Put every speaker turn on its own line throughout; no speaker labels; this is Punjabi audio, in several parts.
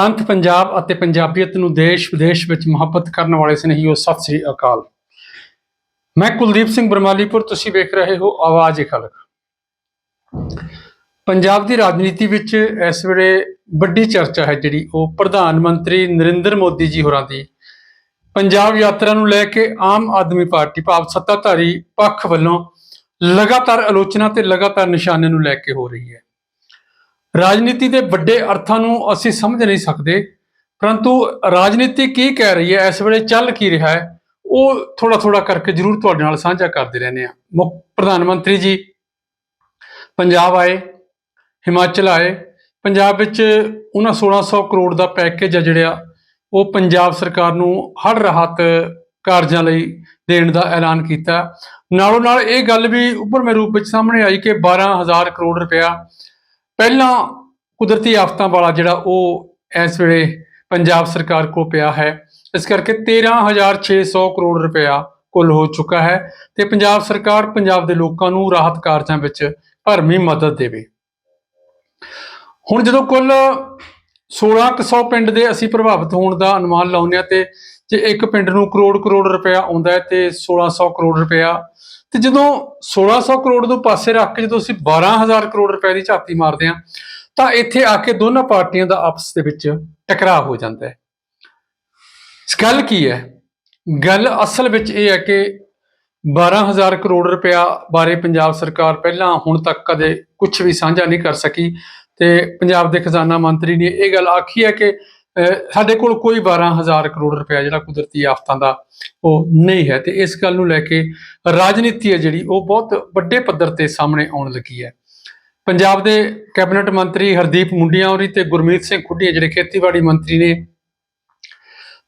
ਅੰਤ ਪੰਜਾਬ ਅਤੇ ਪੰਜਾਬੀਅਤ ਨੂੰ ਦੇਸ਼ ਵਿਦੇਸ਼ ਵਿੱਚ ਮੁਹੱਬਤ ਕਰਨ ਵਾਲੇ ਸਨੇਹੀਓ ਸਤਿ ਸ੍ਰੀ ਅਕਾਲ। ਮੈਂ ਕੁਲਦੀਪ ਸਿੰਘ ਬਰਮਾਲੀਪੁਰ, ਤੁਸੀਂ ਵੇਖ ਰਹੇ ਹੋ ਆਵਾਜ਼ ਖਲਕ ਪੰਜਾਬ ਦੀ ਰਾਜਨੀਤੀ ਵਿੱਚ ਇਸ ਵੇਲੇ ਵੱਡੀ ਚਰਚਾ ਹੈ ਜਿਹੜੀ ਉਹ ਪ੍ਰਧਾਨ ਮੰਤਰੀ ਨਰਿੰਦਰ ਮੋਦੀ ਜੀ ਹੋਰਾਂ ਦੀ। ਪੰਜਾਬ ਯਾਤਰਾ ਨੂੰ ਲੈ ਕੇ ਆਮ ਆਦਮੀ ਪਾਰਟੀ ਭਾਵ ਸੱਤਾਧਾਰੀ ਪੱਖ ਵੱਲੋਂ ਲਗਾਤਾਰ ਆਲੋਚਨਾ ਤੇ ਲਗਾਤਾਰ ਨਿਸ਼ਾਨੇ ਨੂੰ ਲੈ ਕੇ ਹੋ ਰਹੀ ਹੈ। ਰਾਜਨੀਤੀ ਦੇ ਵੱਡੇ ਅਰਥਾਂ ਨੂੰ ਅਸੀਂ ਸਮਝ ਨਹੀਂ ਸਕਦੇ, ਪਰੰਤੂ ਰਾਜਨੀਤੀ ਕੀ ਕਹਿ ਰਹੀ ਹੈ, ਇਸ ਵੇਲੇ ਚੱਲ ਕੀ ਰਿਹਾ ਹੈ, ਉਹ ਥੋੜਾ ਥੋੜਾ ਕਰਕੇ ਜ਼ਰੂਰ ਤੁਹਾਡੇ ਨਾਲ ਸਾਂਝਾ ਕਰਦੇ ਰਹਿੰਦੇ ਆ ਮੁੱਖ ਪ੍ਰਧਾਨ ਮੰਤਰੀ ਜੀ, ਪੰਜਾਬ ਆਏ, ਹਿਮਾਚਲ ਆਏ, ਪੰਜਾਬ ਵਿੱਚ ਉਹਨਾਂ 1600 ਕਰੋੜ ਦਾ ਪੈਕੇਜ ਆ ਜਿਹੜਾ, ਉਹ ਪੰਜਾਬ ਸਰਕਾਰ ਨੂੰ ਹਰ ਰਾਹਤ ਕਾਰਜਾਂ ਲਈ ਦੇਣ ਦਾ ਐਲਾਨ ਕੀਤਾ। ਨਾਲੋਂ ਨਾਲ ਇਹ ਗੱਲ ਵੀ ਉੱਭਰਵੇਂ ਰੂਪ ਵਿੱਚ ਸਾਹਮਣੇ ਆਈ ਕਿ 12000 ਕਰੋੜ ਰੁਪਇਆ ਪਹਿਲਾਂ ਕੁਦਰਤੀ ਆਫਤਾਂ ਵਾਲਾ ਜਿਹੜਾ ਉਹ ਇਸ ਵੇਲੇ ਪੰਜਾਬ ਸਰਕਾਰ ਕੋਲ ਪਿਆ ਹੈ। ਇਸ ਕਰਕੇ 13600 ਕਰੋੜ ਰੁਪਇਆ ਕੁੱਲ ਹੋ ਚੁੱਕਾ ਹੈ ਤੇ ਪੰਜਾਬ ਸਰਕਾਰ ਪੰਜਾਬ ਦੇ ਲੋਕਾਂ ਨੂੰ ਰਾਹਤ ਕਾਰਜਾਂ ਵਿੱਚ ਭਰਮੀ ਮਦਦ ਦੇਵੇ। ਹੁਣ ਜਦੋਂ ਕੁੱਲ 1600 ਪਿੰਡ ਦੇ ਅਸੀਂ ਪ੍ਰਭਾਵਿਤ ਹੋਣ ਦਾ ਅਨੁਮਾਨ ਲਾਉਂਦੇ ਹਾਂ ਤੇ ਜੇ ਇੱਕ ਪਿੰਡ ਨੂੰ ਕਰੋੜ ਕਰੋੜ ਰੁਪਇਆ ਆਉਂਦਾ ਹੈ ਤੇ 1600 ਕਰੋੜ ਰੁਪਇਆ, ਤੇ ਜਦੋਂ 1600 ਕਰੋੜ ਨੂੰ ਪਾਸੇ ਰੱਖ ਕੇ ਜਦੋਂ ਅਸੀਂ 12000 ਕਰੋੜ ਰੁਪਏ ਦੀ ਝਾਤੀ ਮਾਰਦੇ ਹਾਂ, ਤਾਂ ਇੱਥੇ ਆ ਕੇ ਦੋਨਾਂ ਪਾਰਟੀਆਂ ਦਾ ਆਪਸ ਦੇ ਵਿੱਚ ਟਕਰਾਅ ਹੋ ਜਾਂਦਾ ਹੈ। ਗੱਲ ਕੀ ਹੈ? ਗੱਲ ਅਸਲ ਵਿੱਚ ਇਹ ਹੈ ਕਿ 12000 ਕਰੋੜ ਰੁਪਇਆ ਬਾਰੇ ਪੰਜਾਬ ਸਰਕਾਰ ਪਹਿਲਾਂ ਹੁਣ ਤੱਕ ਕਦੇ ਕੁਝ ਵੀ ਸਾਂਝਾ ਨਹੀਂ ਕਰ ਸਕੀ, ਤੇ ਪੰਜਾਬ ਦੇ ਖਜ਼ਾਨਾ ਮੰਤਰੀ ਨੇ ਇਹ ਗੱਲ ਆਖੀ ਹੈ ਕਿ ਸਾਡੇ ਕੋਲ ਕੋਈ 12000 ਕਰੋੜ ਰੁਪਇਆ ਜਿਹੜਾ ਕੁਦਰਤੀ ਆਫਤਾਂ ਦਾ ਉਹ ਨਹੀਂ ਹੈ ਤੇ ਇਸ ਗੱਲ ਨੂੰ ਲੈ ਕੇ ਰਾਜਨੀਤੀ ਹੈ ਜਿਹੜੀ ਉਹ ਬਹੁਤ ਵੱਡੇ ਪੱਧਰ ਤੇ ਸਾਹਮਣੇ ਆਉਣ ਲੱਗੀ ਹੈ। ਪੰਜਾਬ ਦੇ ਕੈਬਨਿਟ ਮੰਤਰੀ ਹਰਦੀਪ ਮੁੰਡੀਆਂ ਹੋਰੀ ਤੇ ਗੁਰਮੀਤ ਸਿੰਘ ਖੁੱਡੀਆਂ ਜਿਹੜੇ ਖੇਤੀਬਾੜੀ ਮੰਤਰੀ ਨੇ,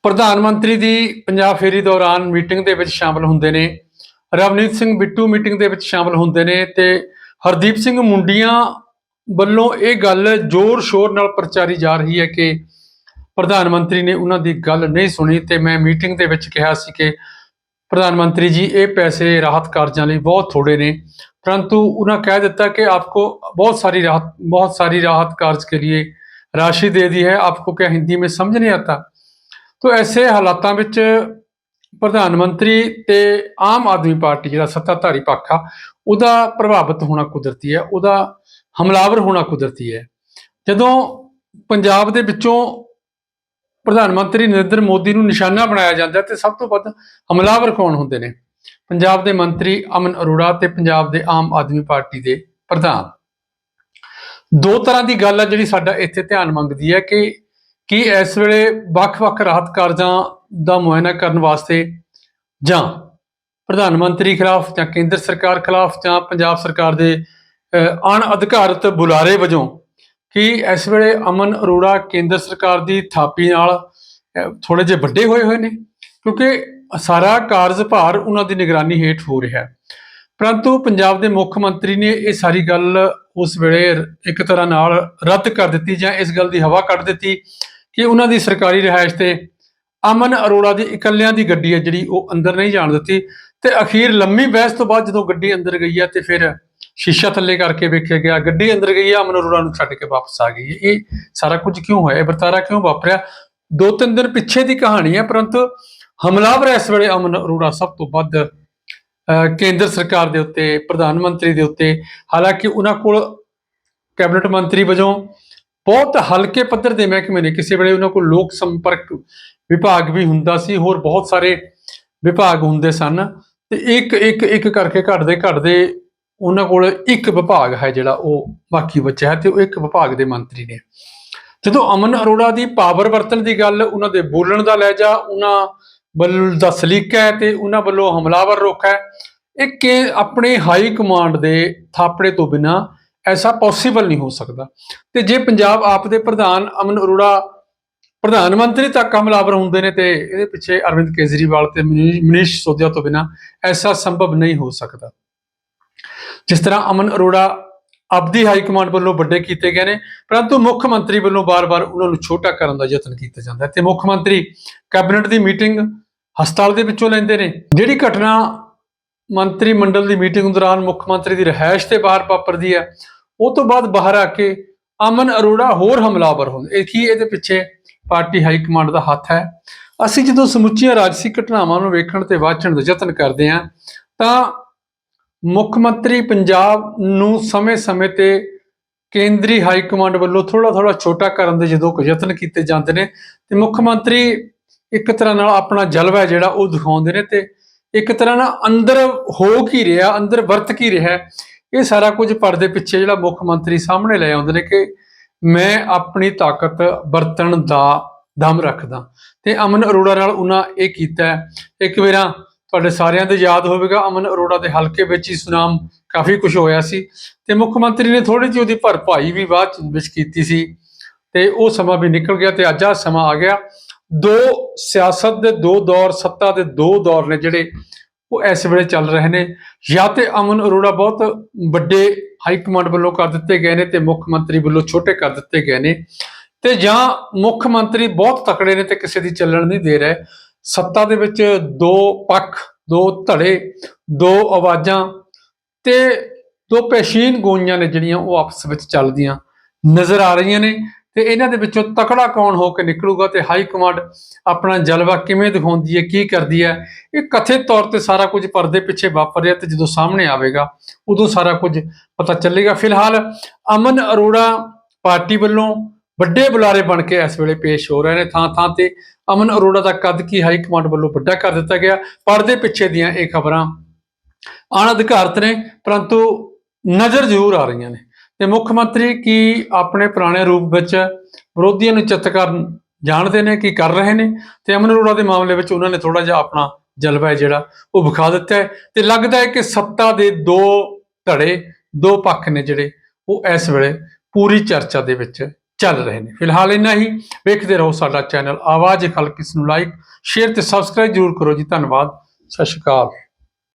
ਪ੍ਰਧਾਨ ਮੰਤਰੀ ਦੀ ਪੰਜਾਬ ਫੇਰੀ ਦੌਰਾਨ ਮੀਟਿੰਗ ਦੇ ਵਿੱਚ ਸ਼ਾਮਲ ਹੁੰਦੇ ਨੇ, ਰਵਨੀਤ ਸਿੰਘ ਬਿੱਟੂ ਮੀਟਿੰਗ ਦੇ ਵਿੱਚ ਸ਼ਾਮਲ ਹੁੰਦੇ ਨੇ ਤੇ ਹਰਦੀਪ ਸਿੰਘ ਮੁੰਡੀਆਂ ਵੱਲੋਂ ਇਹ ਗੱਲ ਜ਼ੋਰ ਸ਼ੋਰ ਨਾਲ ਪ੍ਰਚਾਰੀ ਜਾ ਰਹੀ ਹੈ ਕਿ ਪ੍ਰਧਾਨ ਮੰਤਰੀ ਨੇ ਉਹਨਾਂ ਦੀ ਗੱਲ ਨਹੀਂ ਸੁਣੀ ਤੇ ਮੈਂ ਮੀਟਿੰਗ ਦੇ ਵਿੱਚ ਕਿਹਾ ਸੀ ਕਿ ਪ੍ਰਧਾਨ ਮੰਤਰੀ ਜੀ ਇਹ ਪੈਸੇ ਰਾਹਤ ਕਾਰਜਾਂ ਲਈ ਬਹੁਤ ਥੋੜੇ ਨੇ परंतु उन्होंने कह ਦਿੱਤਾ कि आपको बहुत सारी राहत बहुत सारी राहत कार्य के लिए राशि दे दी है आपको क्या हिंदी में समझ नहीं आता तो ऐसे ਹਾਲਾਤਾਂ ਵਿੱਚ ਪ੍ਰਧਾਨ ਮੰਤਰੀ ਤੇ ਆਮ ਆਦਮੀ ਪਾਰਟੀ ਜਿਹੜਾ ਸੱਤਾਧਾਰੀ ਪੱਖ ਆ ਉਹਦਾ ਪ੍ਰਭਾਵਿਤ ਹੋਣਾ ਕੁਦਰਤੀ ਹੈ ਉਹਦਾ ਹਮਲਾਵਰ ਹੋਣਾ ਕੁਦਰਤੀ ਹੈ ਜਦੋਂ ਪੰਜਾਬ ਦੇ ਵਿੱਚੋਂ ਪ੍ਰਧਾਨ ਮੰਤਰੀ ਨਰਿੰਦਰ ਮੋਦੀ ਨੂੰ ਨਿਸ਼ਾਨਾ ਬਣਾਇਆ ਜਾਂਦਾ ਹੈ ਤੇ ਸਭ ਤੋਂ ਵੱਧ ਹਮਲਾਵਰ ਕੌਣ ਹੁੰਦੇ ਨੇ? ਪੰਜਾਬ ਦੇ ਮੰਤਰੀ ਅਮਨ ਅਰੋੜਾ ਤੇ ਪੰਜਾਬ ਦੇ ਆਮ ਆਦਮੀ ਪਾਰਟੀ ਦੇ ਪ੍ਰਧਾਨ। ਦੋ ਤਰ੍ਹਾਂ ਦੀ ਗੱਲ ਆ ਜਿਹੜੀ ਸਾਡਾ ਇੱਥੇ ਧਿਆਨ ਮੰਗਦੀ ਹੈ ਕਿ ਕੀ ਇਸ ਵੇਲੇ ਵੱਖ-ਵੱਖ ਰਾਹਤ ਕਾਰਜਾਂ ਦਾ ਮੁਆਇਨਾ ਕਰਨ ਵਾਸਤੇ ਜਾਂ ਪ੍ਰਧਾਨ ਮੰਤਰੀ ਖਿਲਾਫ ਜਾਂ ਕੇਂਦਰ ਸਰਕਾਰ ਖਿਲਾਫ ਜਾਂ ਪੰਜਾਬ ਸਰਕਾਰ ਦੇ ਅਹ, ਅਣ ਅਧਿਕਾਰਤ ਬੁਲਾਰੇ ਵਜੋਂ ਕਿ ਇਸ ਵੇਲੇ ਅਮਨ ਅਰੋੜਾ ਕੇਂਦਰ ਸਰਕਾਰ ਦੀ ਥਾਪੀ ਨਾਲ ਥੋੜੇ ਜਿਹੇ ਵੱਡੇ ਹੋਏ ਹੋਏ ਨੇ, ਕਿਉਂਕਿ ਸਾਰਾ ਕਾਰਜਭਾਰ ਉਹਨਾਂ ਦੀ ਨਿਗਰਾਨੀ ਹੇਠ ਹੋ ਰਿਹਾ ਹੈ। ਪਰੰਤੂ ਪੰਜਾਬ ਦੇ ਮੁੱਖ ਮੰਤਰੀ ਨੇ ਇਹ ਸਾਰੀ ਗੱਲ ਉਸ ਵੇਲੇ ਇੱਕ ਤਰ੍ਹਾਂ ਨਾਲ ਰੱਦ ਕਰ ਦਿੱਤੀ ਜਾਂ ਇਸ ਗੱਲ ਦੀ ਹਵਾ ਕੱਢ ਦਿੱਤੀ ਕਿ ਉਹਨਾਂ ਦੀ ਸਰਕਾਰੀ ਰਿਹਾਇਸ਼ ਤੇ ਅਮਨ ਅਰੋੜਾ ਦੀ ਇਕੱਲਿਆਂ ਦੀ ਗੱਡੀ ਹੈ ਜਿਹੜੀ ਉਹ ਅੰਦਰ ਨਹੀਂ ਜਾਣ ਦਿੱਤੀ ਤੇ ਅਖੀਰ ਲੰਮੀ ਬਹਿਸ ਤੋਂ ਬਾਅਦ ਜਦੋਂ ਗੱਡੀ ਅੰਦਰ ਗਈ ਹੈ ਤੇ ਫਿਰ ਸ਼ੀਸ਼ਾ ਥੱਲੇ ਕਰਕੇ ਵੇਖਿਆ ਗਿਆ, ਗੱਡੀ ਅੰਦਰ ਗਈ ਹੈ ਅਮਨ ਅਰੋੜਾ ਨੂੰ ਛੱਡ ਕੇ ਵਾਪਸ ਆ ਗਈ। ਹੈ ਇਹ ਸਾਰਾ ਕੁਝ ਕਿਉਂ ਹੋਇਆ? ਇਹ ਵਰਤਾਰਾ ਕਿਉਂ ਵਾਪਰਿਆ? ਦੋ ਤਿੰਨ ਦਿਨ ਪਿੱਛੇ ਦੀ ਕਹਾਣੀ ਹੈ, ਪਰੰਤੂ ਹਮਲਾਵਰ ਇਸ ਵੇਲੇ ਅਮਨ ਅਰੋੜਾ ਸਭ ਤੋਂ ਵੱਧ ਕੇਂਦਰ ਸਰਕਾਰ ਦੇ ਉੱਤੇ, ਪ੍ਰਧਾਨ ਮੰਤਰੀ ਦੇ ਉੱਤੇ, ਹਾਲਾਂਕਿ ਉਹਨਾਂ ਕੋਲ ਕੈਬਨਿਟ ਮੰਤਰੀ ਵਜੋਂ ਬਹੁਤ ਹਲਕੇ ਪੱਧਰ ਦੇ ਮਹਿਕਮੇ ਨੇ। ਕਿਸੇ ਵੇਲੇ ਉਹਨਾਂ ਕੋਲ ਲੋਕ ਸੰਪਰਕ ਵਿਭਾਗ ਵੀ ਹੁੰਦਾ ਸੀ, ਹੋਰ ਬਹੁਤ ਸਾਰੇ ਵਿਭਾਗ ਹੁੰਦੇ ਸਨ। ਤੇ ਇੱਕ ਇੱਕ ਇੱਕ ਕਰਕੇ ਘਟਦੇ ਘਟਦੇ ਉਹਨਾਂ ਕੋਲ ਇੱਕ ਵਿਭਾਗ ਹੈ ਜਿਹੜਾ ਉਹ ਬਾਕੀ ਬਚਿਆ ਹੈ ਤੇ ਉਹ ਇੱਕ ਵਿਭਾਗ ਦੇ ਮੰਤਰੀ ਨੇ। ਜਦੋਂ ਅਮਨ ਅਰੋੜਾ ਦੀ ਪਾਵਰ ਵਰਤਣ ਦੀ ਗੱਲ ਉਹਨਾਂ ਦੇ ਬੋਲਣ ਦਾ ਲਹਿਜਾ, ਉਹਨਾਂ ਵੱਲ ਦਾ ਸਲੀਕਾ ਹੈ ਤੇ ਉਹਨਾਂ ਵੱਲੋਂ ਹਮਲਾਵਰ ਰੁਖ ਹੈ, ਇਹ ਕਿ ਆਪਣੇ ਹਾਈ ਕਮਾਂਡ ਦੇ ਥਾਪੜੇ ਤੋਂ ਬਿਨਾ ਐਸਾ ਪੋਸੀਬਲ ਨਹੀਂ ਹੋ ਸਕਦਾ। ਤੇ ਜੇ ਪੰਜਾਬ ਆਪ ਦੇ ਪ੍ਰਧਾਨ ਅਮਨ ਅਰੋੜਾ ਪ੍ਰਧਾਨ ਮੰਤਰੀ ਤੱਕ ਹਮਲਾਵਰ ਹੁੰਦੇ ਨੇ ਤੇ ਇਹਦੇ ਪਿੱਛੇ ਅਰਵਿੰਦ ਕੇਜਰੀਵਾਲ ਤੇ ਮਨੀ- ਮਨੀਸ਼ ਸੋਧਿਆ ਤੋਂ ਬਿਨਾ ਐਸਾ ਸੰਭਵ ਨਹੀਂ ਹੋ ਸਕਦਾ। ਜਿਸ ਤਰ੍ਹਾਂ ਅਮਨ ਅਰੋੜਾ ਆਪਦੀ ਹਾਈ ਕਮਾਂਡ ਵੱਲੋਂ ਵੱਡੇ ਕੀਤੇ ਗਏ ਨੇ, ਪਰੰਤੂ ਮੁੱਖ ਮੰਤਰੀ ਵੱਲੋਂ ਬਾਰ-ਬਾਰ ਉਹਨਾਂ ਨੂੰ ਛੋਟਾ ਕਰਨ ਦਾ ਯਤਨ ਕੀਤਾ ਜਾਂਦਾ ਹੈ। ਤੇ ਮੁੱਖ ਮੰਤਰੀ ਕੈਬਨਿਟ ਦੀ ਮੀਟਿੰਗ ਹਸਪਤਾਲ ਦੇ ਵਿੱਚੋਂ ਲੈਂਦੇ ਨੇ। ਜਿਹੜੀ ਘਟਨਾ ਮੰਤਰੀ ਮੰਡਲ ਦੀ ਮੀਟਿੰਗ ਦੌਰਾਨ ਮੁੱਖ ਮੰਤਰੀ ਦੀ ਰਹਿائش ਤੇ ਬਾਹਰ ਵਾਪਰਦੀ ਹੈ, ਉਹ ਤੋਂ ਬਾਅਦ ਬਾਹਰ ਆ ਕੇ ਅਮਨ ਅਰੋੜਾ ਹੋਰ ਹਮਲਾਵਰ ਹੁੰਦੇ ਇਹ ਕੀ ਇਹਦੇ ਪਿੱਛੇ ਪਾਰਟੀ ਹਾਈ ਕਮਾਂਡ ਦਾ ਹੱਥ ਹੈ? ਅਸੀਂ ਜਦੋਂ ਸਮੁੱਚੀਆਂ ਰਾਜਸੀ ਘਟਨਾਵਾਂ ਨੂੰ ਵੇਖਣ ਤੇ ਵਾਚਣ ਦਾ ਯਤਨ ਕਰਦੇ ਹਾਂ, ਤਾਂ ਮੁੱਖ ਮੰਤਰੀ ਪੰਜਾਬ ਨੂੰ ਸਮੇਂ-ਸਮੇਂ ਤੇ ਕੇਂਦਰੀ ਹਾਈ ਕਮਾਂਡ ਵੱਲੋਂ ਥੋੜਾ ਥੋੜਾ ਛੋਟਾ ਕਰਨ ਦੇ ਜਦੋਂ ਕੁ ਯਤਨ ਕੀਤੇ ਜਾਂਦੇ ਨੇ ਤੇ ਮੁੱਖ ਮੰਤਰੀ ਇੱਕ ਤਰ੍ਹਾਂ ਨਾਲ ਆਪਣਾ ਜਲਵਾ ਜਿਹੜਾ ਉਹ ਦਿਖਾਉਂਦੇ ਨੇ ਤੇ ਇੱਕ ਤਰ੍ਹਾਂ ਨਾਲ ਅੰਦਰ ਹੋ ਕੀ ਰਿਹਾ, ਅੰਦਰ ਵਰਤ ਕੀ ਰਿਹਾ ਇਹ ਸਾਰਾ ਕੁਝ ਪਰਦੇ ਪਿੱਛੇ ਜਿਹੜਾ ਮੁੱਖ ਮੰਤਰੀ ਸਾਹਮਣੇ ਲੈ ਆਉਂਦੇ ਨੇ ਕਿ ਮੈਂ ਆਪਣੀ ਤਾਕਤ ਵਰਤਣ ਦਾ ਦਮ ਰੱਖਦਾ ਤੇ ਅਮਨ ਅਰੋੜਾ ਨਾਲ ਉਹਨਾਂ ਇਹ ਕੀਤਾ ਹੈ। ਇੱਕ ਵਾਰਾਂ ਤੁਹਾਡੇ ਸਾਰਿਆਂ ਦੇ ਯਾਦ ਹੋਵੇਗਾ, ਅਮਨ ਅਰੋੜਾ ਦੇ ਹਲਕੇ ਵਿੱਚ ਹੀ ਸੁਨਾਮ ਕਾਫੀ ਕੁਝ ਹੋਇਆ ਸੀ ਤੇ ਮੁੱਖ ਮੰਤਰੀ ਨੇ ਥੋੜੀ ਜਿਹੀ ਉਹਦੀ ਭਰਪਾਈ ਵੀ ਬਾਅਦ ਵਿੱਚ ਕੀਤੀ ਸੀ ਤੇ ਉਹ ਸਮਾਂ ਵੀ ਨਿਕਲ ਗਿਆ ਤੇ ਅੱਜ ਆ ਸਮਾਂ ਆ ਗਿਆ। ਦੋ ਸਿਆਸਤ ਦੇ ਦੋ ਦੌਰ, ਸੱਤਾ ਦੇ ਦੋ ਦੌਰ ਨੇ ਜਿਹੜੇ ਉਹ ਇਸ ਵੇਲੇ ਚੱਲ ਰਹੇ ਨੇ। ਜਾਂ ਤੇ ਅਮਨ ਅਰੋੜਾ ਬਹੁਤ ਵੱਡੇ ਹਾਈ ਕਮਾਂਡ ਵੱਲੋਂ ਕਰ ਦਿੱਤੇ ਗਏ ਨੇ ਤੇ ਮੁੱਖ ਮੰਤਰੀ ਵੱਲੋਂ ਛੋਟੇ ਕਰ ਦਿੱਤੇ ਗਏ ਨੇ ਤੇ ਜਾਂ ਮੁੱਖ ਮੰਤਰੀ ਬਹੁਤ ਤਕੜੇ ਨੇ ਤੇ ਕਿਸੇ ਦੀ ਚੱਲਣ ਨਹੀਂ ਦੇ ਰਹੇ। ਸੱਤਾ ਦੇ ਵਿੱਚ ਦੋ ਪੱਖ, ਦੋ ਧੜੇ, ਦੋ ਆਵਾਜ਼ਾਂ ਤੇ ਦੋ ਪੇਸ਼ੀਨ ਗੋਈਆਂ ਨੇ ਜਿਹੜੀਆਂ ਉਹ ਆਪਸ ਵਿੱਚ ਚੱਲਦੀਆਂ ਨਜ਼ਰ ਆ ਰਹੀਆਂ ਨੇ ਤੇ ਇਹਨਾਂ ਦੇ ਵਿੱਚੋਂ ਤਕੜਾ ਕੌਣ ਹੋ ਕੇ ਨਿਕਲੂਗਾ ਤੇ ਹਾਈ ਕਮਾਂਡ ਆਪਣਾ ਜਲਵਾ ਕਿਵੇਂ ਦਿਖਾਉਂਦੀ ਹੈ, ਕੀ ਕਰਦੀ ਹੈ? ਇਹ ਕਥਿਤ ਤੌਰ ਤੇ ਸਾਰਾ ਕੁਝ ਪਰਦੇ ਪਿੱਛੇ ਵਾਪਰ ਰਿਹਾ ਤੇ ਜਦੋਂ ਸਾਹਮਣੇ ਆਵੇਗਾ, ਉਦੋਂ ਸਾਰਾ ਕੁਝ ਪਤਾ ਚੱਲੇਗਾ। ਫਿਲਹਾਲ ਅਮਨ ਅਰੋੜਾ ਪਾਰਟੀ ਵੱਲੋਂ ਵੱਡੇ ਬੁਲਾਰੇ ਬਣ ਕੇ ਇਸ ਵੇਲੇ ਪੇਸ਼ ਹੋ ਰਹੇ ਨੇ। ਥਾਂ ਥਾਂ ਤੇ ਅਮਨ ਅਰੋੜਾ ਦਾ ਕੱਦ ਕੀ ਹਾਈ ਕਮਾਂਡ ਵੱਲੋਂ ਵੱਡਾ ਕਰ ਦਿੱਤਾ ਗਿਆ। ਪਰਦੇ ਪਿੱਛੇ ਦੀਆਂ ਇਹ ਖਬਰਾਂ। ਅਣਅਧਿਕਾਰਤ ਨੇ, ਪਰੰਤੂ ਨਜ਼ਰ ਜ਼ਰੂਰ ਆ ਰਹੀਆਂ ਨੇ। ਤੇ ਮੁੱਖ ਮੰਤਰੀ ਕੀ ਆਪਣੇ ਪੁਰਾਣੇ ਰੂਪ ਵਿੱਚ ਵਿਰੋਧੀਆਂ ਨੂੰ ਚਿੱਤ ਕਰਨ ਜਾਣਦੇ ਨੇ, ਕੀ ਕਰ ਰਹੇ ਨੇ? ਤੇ ਅਮਨ ਅਰੋੜਾ ਦੇ ਮਾਮਲੇ ਵਿੱਚ ਉਹਨਾਂ ਨੇ ਥੋੜਾ ਜਿਹਾ ਆਪਣਾ ਜਲਵਾ ਹੈ ਜਿਹੜਾ, ਉਹ ਵਿਖਾ ਦਿੱਤਾ ਹੈ। ਤੇ ਲੱਗਦਾ ਹੈ ਕਿ ਸੱਤਾ ਦੇ ਦੋ ਧੜੇ, ਦੋ ਪੱਖ ਨੇ ਜਿਹੜੇ, ਉਹ ਇਸ ਵੇਲੇ ਪੂਰੀ ਚਰਚਾ ਦੇ ਵਿੱਚ ਚੱਲ ਰਹੇ ਨੇ। ਫਿਲਹਾਲ ਇੰਨਾ ਹੀ। ਵੇਖਦੇ ਰਹੋ ਸਾਡਾ ਚੈਨਲ ਆਵਾਜ਼ ਖਲਕ ਇਸ ਨੂੰ ਲਾਈਕ ਸ਼ੇਅਰ ਤੇ ਸਬਸਕ੍ਰਾਈਬ ਜਰੂਰ ਕਰੋ ਜੀ। ਧੰਨਵਾਦ। ਸਤਿ ਸ਼੍ਰੀ ਅਕਾਲ।